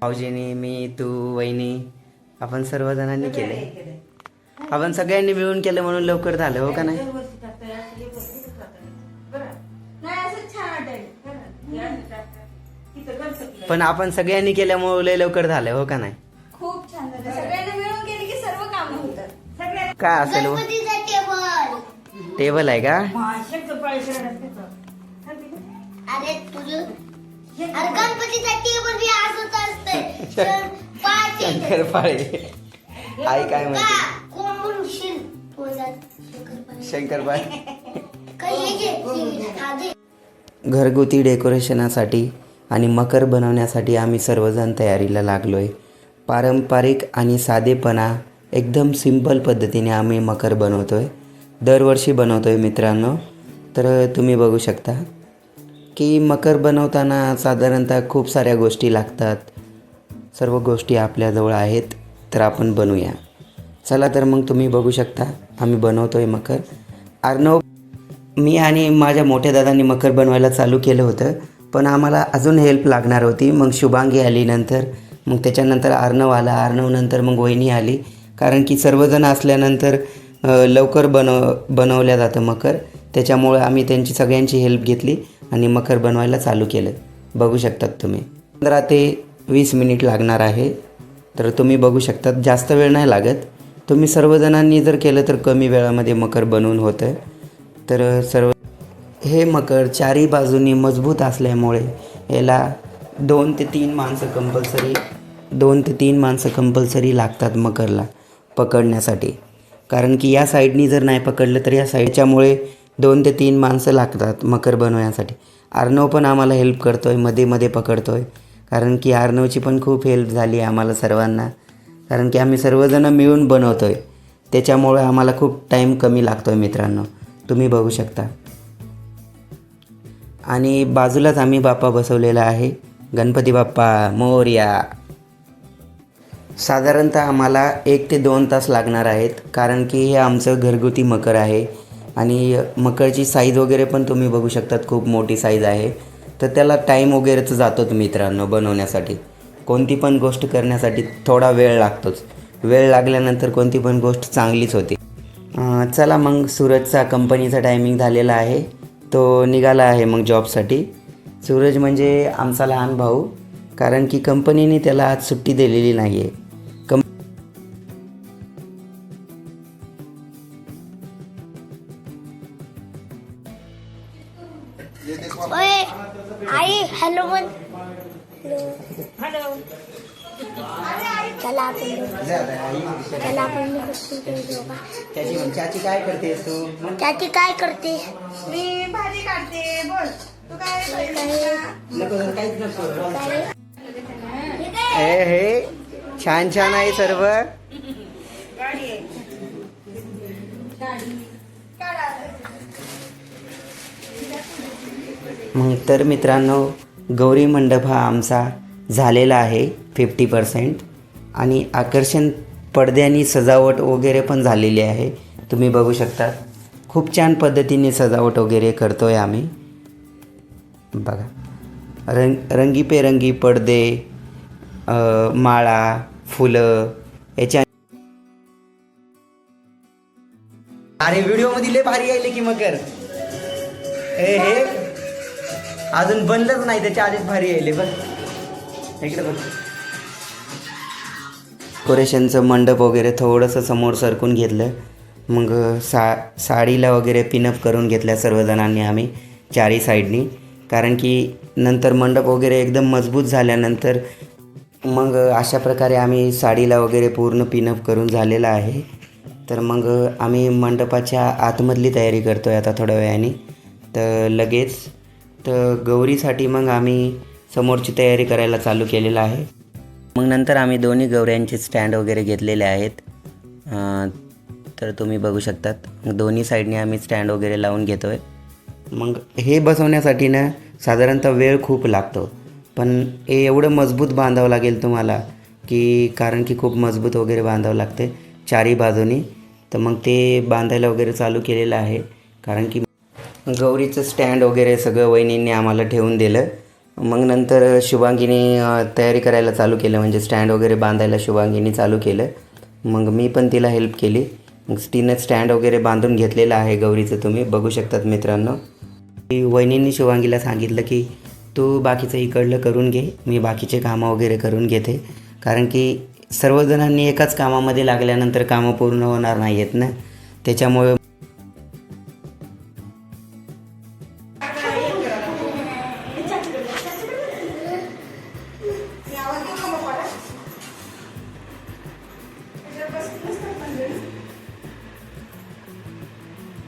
भाऊजीनी मी तू वहिनी आपण सर्वजणांनी केले आपण सगळ्यांनी मिळून केलं म्हणून लवकर झालं हो का नाही? पण आपण सगळ्यांनी केल्यामुळे लय लवकर झालं हो का नाही? खूप छान झालं. सगळ्यांना मिळून केले की सर्व काम होतात. सगळ्या काय असेल हो? टेबल. आहे का? अरे तुझं अरे गणपतीचा टेबल बी असंच असतंय. पाच शंकरपाळे. आई काय म्हणते? कोण म्हणशील शंकरपाळी. हे घरगुती डेकोरेशनासाठी आणि मकर बनवण्यासाठी आम्ही सर्वजण तयारीला लागलो आहे पारंपरिक आणि साधेपणा एकदम सिंपल पद्धतीने आम्ही मकर बनवतो आहे दरवर्षी बनवतो आहे मित्रांनो. तर तुम्ही बघू शकता. की मकर बनवताना साधारणतः खूप साऱ्या गोष्टी लागतात. सर्व गोष्टी आपल्याजवळ आहेत तर आपण बनवूया चला तर मग तुम्ही बघू शकता आम्ही बनवतो आहे मकर. अर्णव मी आणि माझ्या मोठ्या दादांनी मकर बनवायला चालू केलं होतं पण आम्हाला अजून हेल्प लागणार होती. मग शुभांगी आली नंतर मग त्याच्यानंतर अर्णव आला. अर्णव नंतर मग वहिनी आली. कारण की सर्वजण असल्यानंतर लवकर बनव बनवल्या जातं मकर. त्याच्यामुळे आम्ही त्यांची सगळ्यांची हेल्प घेतली आणि मकर बनवायला चालू केलं. बघू शकतात तुम्ही. पंधरा ते वीस मिनिट लागणार आहे. तर तुम्ही बघू शकतात जास्त वेळ नाही लागत. तुम्ही सर्वजणांनी जर केलं तर कमी वेळामध्ये मकर बनवून होतं तर सर्व हे मकर चारी बाजूनी मजबूत असल्यामुळे याला दोन ते तीन माणसं कंपल्सरी दोन ते तीन माणसं कंपल्सरी लागतात मकरला पकडण्यासाठी. कारण की या साईडनी जर नाही पकडलं तर या साईडच्यामुळे दोन ते तीन माणसं लागतात मकर बनवण्यासाठी. अर्णव पण आम्हाला हेल्प करतो आहे मध्ये मध्ये पकडतो आहे कारण की अर्णवची पण खूप हेल्प झाली आहे आम्हाला सर्वांना. कारण की आम्ही सर्वजणं मिळून बनवतो आहे त्याच्यामुळे आम्हाला खूप टाईम कमी लागतो आहे मित्रांनो. तुम्ही बघू शकता. आणि बाजूलाच आम्ही बाप्पा बसवलेला आहे. गणपती बाप्पा मोर्या. साधारणतः आम्हाला एक ते दोन तास लागणार आहेत. कारण की हे आमचं घरगुती मकर आहे. आणि मकरची साईज वगैरे पण तुम्ही बघू शकतात खूप मोठी साईज आहे. तर त्याला टाईम वगैरेच जातोच मित्रांनो बनवण्यासाठी. कोणती पण गोष्ट करण्यासाठी थोडा वेळ लागतोच. वेळ लागल्यानंतर कोणती पण गोष्ट चांगलीच होते. चला मग सूरजचा कंपनीचा टायमिंग झालेला आहे. तो निघाला आहे मग जॉबसाठी सूरज म्हणजे आमचा लहान भाऊ कारण की कंपनीने त्याला आज सुट्टी दिलेली नाही आहे ओए आई हॅलो म्हण चला आपण चला आपण? त्याची चाची काय करतेस तू? त्याची काय करते? मी भाजी काढते बोल. तू काय नको काहीच नको. काय? हे हे छान छान आहे सर्व. मग तर मित्रांनो गौरी मंडप हा आमचा झालेला आहे फिफ्टी पर्सेंट आणि आकर्षण पडद्यानी सजावट वगैरे पण झालेली आहे. तुम्ही बघू शकता खूप छान पद्धतीने सजावट वगैरे करतो आहे आम्ही. बघा रंग रंगीपेरंगी पडदे माळा फुलं याच्या अरे व्हिडिओमध्ये लय भारी यायले की मकर हे हे अजून बनलंच नाही त्याच्या आधीच भारी यायले बघ. इकडे बघ. डेकोरेशनचं मंडप वगैरे थोडंसं समोर सरकून घेतलं. मग सा साडीला वगैरे पिनअप करून घेतल्या सर्वजणांनी आम्ही चारी साईडनी. कारण की नंतर मंडप वगैरे एकदम मजबूत झाल्यानंतर मग अशा प्रकारे आम्ही साडीला वगैरे पूर्ण पिनअप करून झालेला आहे. तर मग आम्ही मंडपाच्या आतमधली तयारी करतो आहे आता थोड्या वेळाने. तर लगेच तर गौरीसाठी मग आम्ही समोरची तयारी करायला चालू केलेलं आहे. मग नंतर आम्ही दोन्ही गौऱ्यांचे स्टँड वगैरे घेतलेले आहेत. तर तुम्ही बघू शकतात. मग दोन्ही साईडने आम्ही स्टँड वगैरे लावून घेतो आहे मग हे बसवण्यासाठी ना साधारणतः वेळ खूप लागतो. पण हे एवढं मजबूत बांधावं लागेल तुम्हाला की कारण की खूप मजबूत वगैरे बांधावं लागते चारी बाजूनी. तर मग ते बांधायला वगैरे चालू केलेलं आहे. कारण की गौरीचं स्टँड वगैरे सगळं वहिनींनी आम्हाला ठेवून दिलं. मग नंतर शुभांगीने तयारी करायला चालू केलं. म्हणजे स्टँड वगैरे बांधायला शुभांगीने चालू केलं. मग मी पण तिला हेल्प केली. मग तिनं स्टँड वगैरे बांधून घेतलेलं आहे गौरीचं. तुम्ही बघू शकतात मित्रांनो. की वहिनींनी शुभांगीला सांगितलं की तू बाकीचं इकडलं करून घे. मी बाकीचे कामं वगैरे करून घेते. कारण की सर्वजणांनी एकाच कामामध्ये लागल्यानंतर कामं पूर्ण होणार नाही आहेत ना. त्याच्यामुळे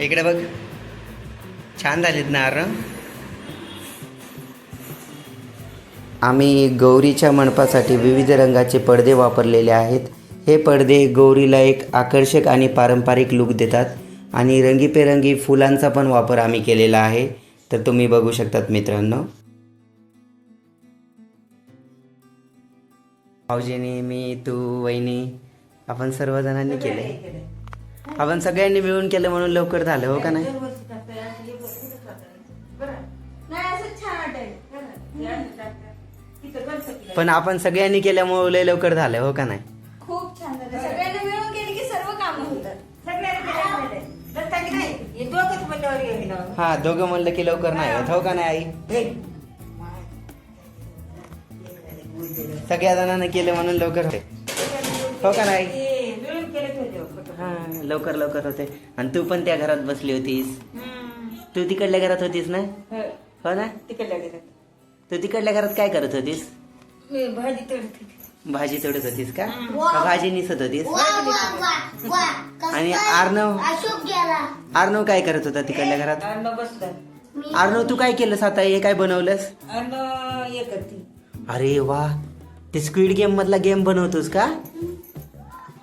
इकडे बघ. छान झालेत ना आर. आम्ही गौरीच्या मंडपासाठी विविध रंगाचे पडदे वापरलेले आहेत. हे पडदे गौरीला एक आकर्षक आणि पारंपरिक लुक देतात आणि रंगीबेरंगी फुलांचा पण वापर आम्ही केलेला आहे. तर तुम्ही बघू शकतात मित्रांनो. भाऊजीनी मी तू वहिनी आपण सर्वजणांनी केले. आपण सगळ्यांनी मिळून केलं म्हणून लवकर झालं हो का नाही? पण आपण सगळ्यांनी केल्यामुळे लय लवकर झालं हो का नाही? खूप छान झालं. सगळ्यांना मिळून केले की सर्व कामं होतात. हा दोघं म्हणलं की लवकर नाही होत हो का नाही आई? सगळ्या जणांना केलं म्हणून लवकर होते. हो का नाही? हा लवकर लवकर होते. आणि तू पण त्या घरात बसली होतीस. तू तिकडल्या घरात होतीस ना? हो. ना? तू तिकडल्या घरात काय करत होतीस? भाजी तोडते भाजी तोडत होतीस का? का भाजी निसत होतीस? आणि? आर्नव? अशोक गेला. आर्नव काय करत होता तिकडल्या घरात? अन्न बसलं. मी आर्नव तू काय केलंस आता? हे काय बनवलंस? हे अरे वा. ते स्क्विड गेम मधला गेम बनवतोस का?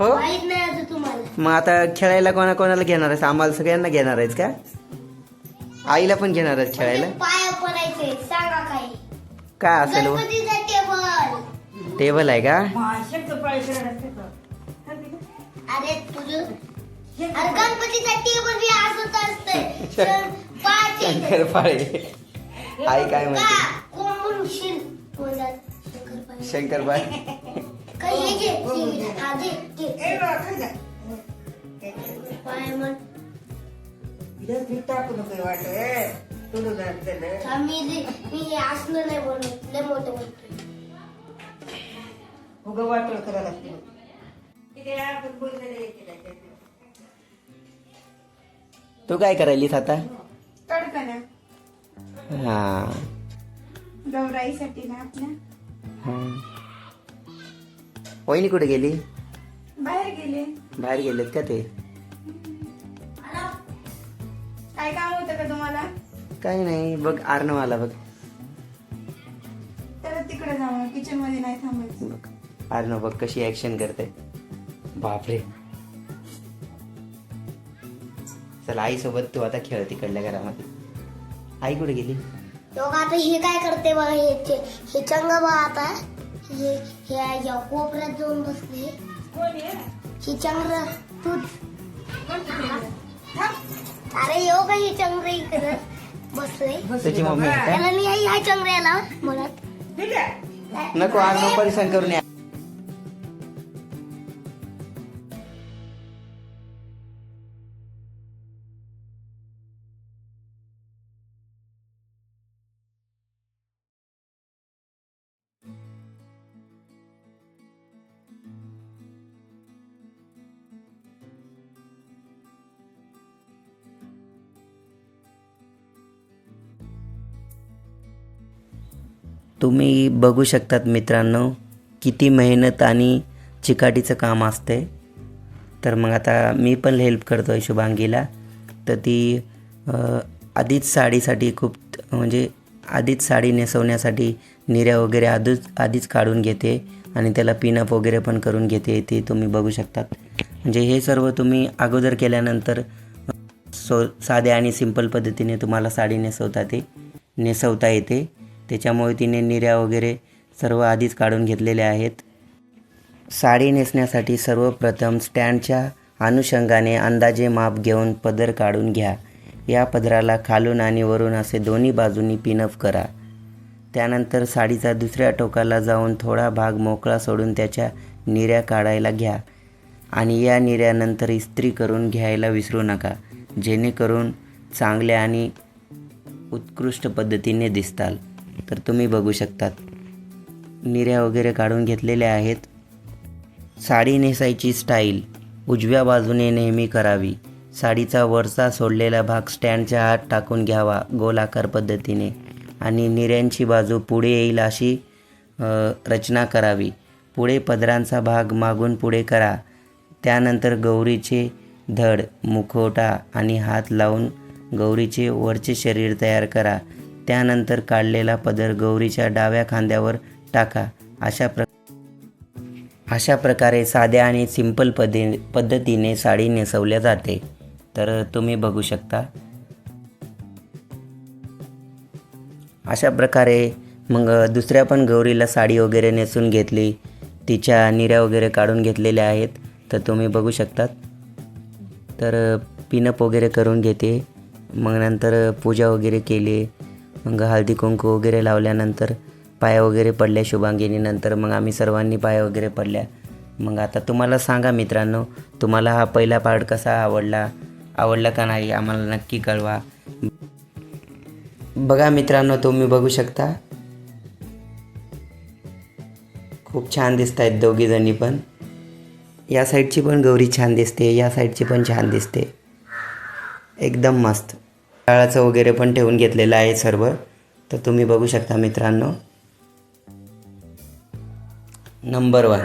हो? माहीत नाही आता तुम्हाला. मग आता खेळायला कोणा कोणाला घेणार आहेस? आम्हाला सगळ्यांना घेणार आहेस का? आईला पण घेणार आहेस खेळायला? पाया पडायचे सांगा काही. काय असेल व? गणपतीचा टेबल. टेबल आहे का? माशाचं पाय करत असते का? अरे तुझं अरे गणपतीचा टेबल बी असंच असतंय. पाच शंकरपाळे आई काय म्हणते? का कोण म्हणशील बोलत शंकरपाळी. शंकरपाळे टाकू नको ना. हा, मी जे- मी असलं नाही बनवत लय मोठं बनवतोय उगं वाटोळ करायला लागते. तू काय करायलीस आता तडकना हा गौराईसाठी ना आपल्या हा. वहिनी कुठे गेली? बाहेर गेले. बाहेर गेलेत का ते? काय काम होतं का तुम्हाला? काही नाही बघ आर्नव आला बघ. तर तिकडे जाऊ किचनमध्ये नाही थांबायचं. बघ आर्नव बघ कशी ऍक्शन करते बापरे. चला आई सोबत तू आता खेळ तिकडल्या घरामध्ये. आई कुठे गेली? लोक आता हे काय करते बघा हे हे चंग बघा आता. हे या कोपऱ्यात जाऊन बसले. ही? चंद्र तू अरे यो का ही चंद्र इकडे बसले. त्याची मम्मी आहे त्याला ह्या म्हणत. नको आर्नव परेशान करून या तुम्ही बघू शकतात मित्रांनो किती मेहनत आणि चिकाटीचं काम असते. तर मग आता मी पण हेल्प करतो आहे शुभांगीला. तर ती आधीच साडीसाठी खूप म्हणजे आधीच साडी नेसवण्यासाठी निर्या वगैरे आधीच आधीच काढून घेते आणि त्याला पिनअप वगैरे पण करून घेते ते तुम्ही बघू शकतात. म्हणजे हे सर्व तुम्ही अगोदर केल्यानंतर सो साध्या आणि सिंपल पद्धतीने तुम्हाला साडी नेसवता ते नेसवता येते. त्याच्यामुळे तिने निर्या वगैरे सर्व आधीच काढून घेतलेल्या आहेत. साडी नेसण्यासाठी सर्वप्रथम स्टँडच्या अनुषंगाने अंदाजे माप घेऊन पदर काढून घ्या. या पदराला खालून आणि वरून असे दोन्ही बाजूंनी पिनअप करा. त्यानंतर साडीचा दुसऱ्या टोकाला जाऊन थोडा भाग मोकळा सोडून त्याच्या निऱ्या काढायला घ्या आणि या निऱ्यानंतर इस्त्री करून घ्यायला विसरू नका. जेणेकरून चांगल्या आणि उत्कृष्ट पद्धतीने दिसताल. तर तुम्ही बघू शकतात. निऱ्या वगैरे काढून घेतलेल्या आहेत. साडी नेसायची स्टाईल. उजव्या बाजूने नेहमी करावी. साडीचा वरचा सोडलेला भाग स्टँडच्या आत टाकून घ्यावा गोलाकार पद्धतीने. आणि निऱ्यांची बाजू पुढे येईल अशी रचना करावी. पुढे पदरांचा भाग मागून पुढे करा. त्यानंतर गौरीचे धड मुखवटा आणि हात लावून गौरीचे वरचे शरीर तयार करा. त्यानंतर काढलेला पदर गौरीच्या डाव्या खांद्यावर टाका. अशा प्र अशा प्रकारे साध्या आणि सिंपल पदे पद्धतीने साडी नेसवल्या जाते. तर तुम्ही बघू शकता. अशा प्रकारे मग दुसऱ्या पण गौरीला साडी वगैरे नेसून घेतली. तिच्या निऱ्या वगैरे काढून घेतलेल्या आहेत. तर तुम्ही बघू शकतात. तर पिनअप वगैरे करून घेते. मग नंतर पूजा वगैरे केली. मग हळदी कुंकू वगैरे लावल्यानंतर पाया वगैरे पडल्या शुभांगिनीनंतर. मग आम्ही सर्वांनी पाया वगैरे पडल्या. मग आता तुम्हाला सांगा मित्रांनो तुम्हाला हा पहिला पार्ट कसा आवडला? आवडला का नाही? आम्हाला नक्की कळवा. बघा मित्रांनो तुम्ही बघू शकता. खूप छान दिसत आहेत दोघीजणी पण. या साईडची पण गौरी छान दिसते या साईडची पण छान दिसते. एकदम मस्त. काळाचं वगैरे पण ठेवून घेतलेलं आहे सर्व. तर तुम्ही बघू शकता मित्रांनो. नंबर वन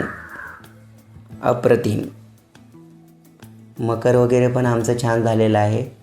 अप्रतिम. मकर वगैरे पण आमचं छान झालेलं आहे.